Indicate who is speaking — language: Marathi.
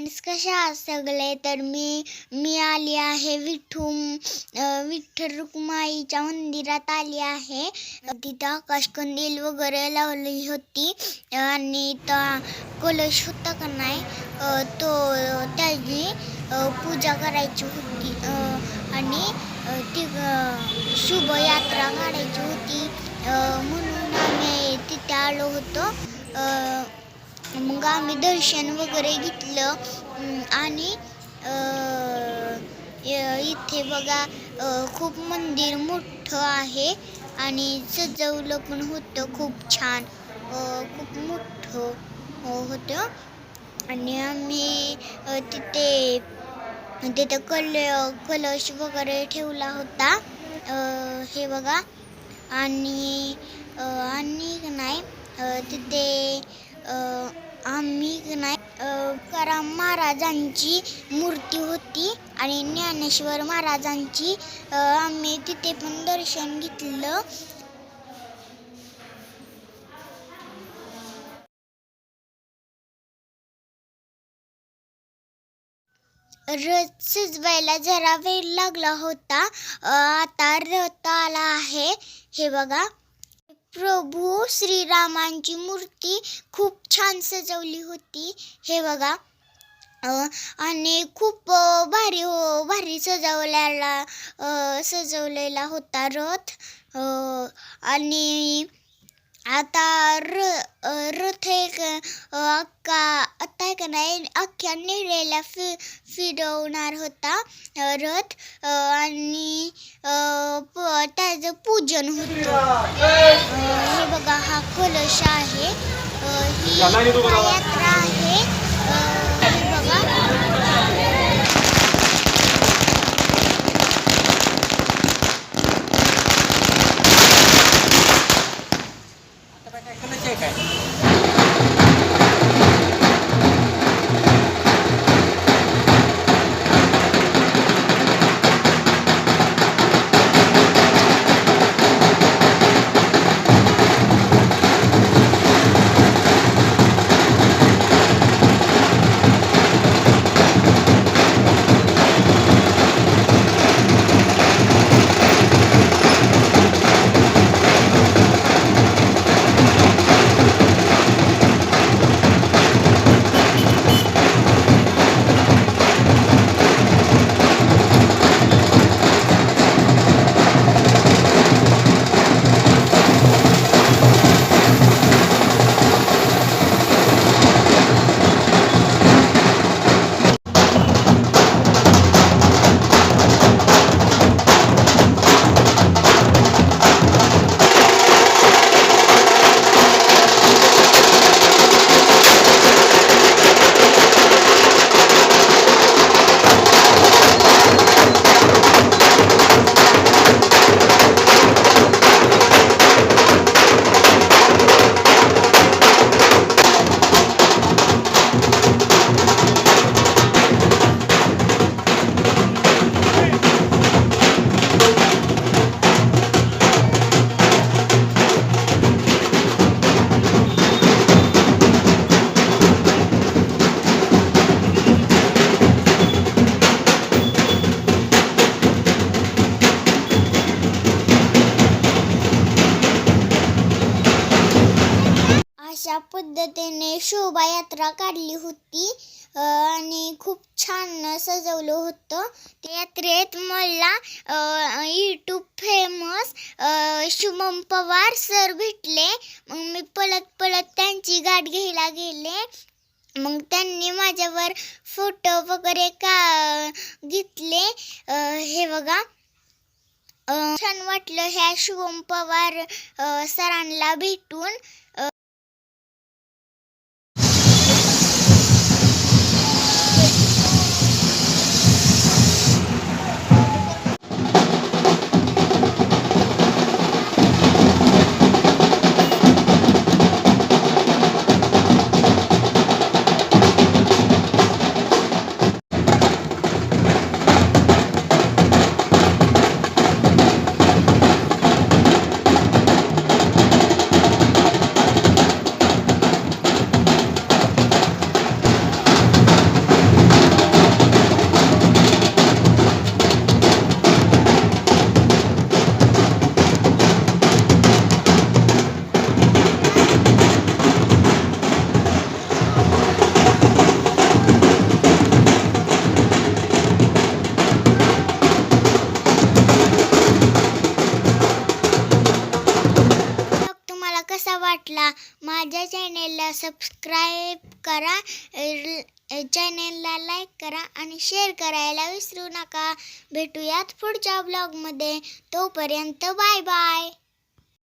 Speaker 1: फ्रेंड्स कशा आहात सगळे? तर मी मी आली आहे विठू विठ्ठल रुक्माईच्या मंदिरात आली आहे. तिथं आकाशकंदील वगैरे लावली होती. आणि त्या कलश होता का नाही? तो त्याची पूजा करायची होती. आणि ती शुभयात्रा काढायची होती. म्हणून आम्ही तिथे आलो होतो. मग आम्ही दर्शन वगैरे घेतलं. आणि इथे बघा खूप मंदिर मोठं आहे. आणि सजवलं पण होतं खूप छान. खूप मोठं होतं. आणि आम्ही तिथे तिथे कल कलश वगैरे ठेवला होता. हे बघा. आणि आणि नाही तिथे आम्ही नाही कराम महाराजांची मूर्ती होती आणि ज्ञानेश्वर महाराजांची आम्ही तिथे पण दर्शन घेतलं. रथ सजवायला जरा वेळ लागला होता. आता रथ आला आहे. हे बघा. प्रभू श्रीरामांची मूर्ती खूप छान सजवली होती. हे बघा. आणि खूप भारी हो भारी सजवलेला सजवलेला होता रथ. आणि आता र रथ एक अक्का आता का नाही अख्ख्या नेहऱ्याला फि फिरवणार होता रथ आणि त्याचं पूजन होतं. हे बघा हा कलश आहे. ही यात्रा आहे. अशा पद्धतीने शोभायात्रा काढली होती. आणि खूप छान सजवलं होतं. त्या यात्रेत मला YouTube famous Shubham Pawar sir भेटले. मग मी पळत पळत त्यांची गाठ घ्यायला गेले. मग त्यांनी माझ्यावर फोटो वगैरे का घेतले. हे बघा. छान वाटलं ह्या शुभम पवार सरांना भेटून. माझ्या चॅनेलला सबस्क्राईब करा चॅनेलला लाईक करा आणि शेअर करायला विसरू नका. भेटूयात पुढच्या ब्लॉगमध्ये. तोपर्यंत बाय बाय.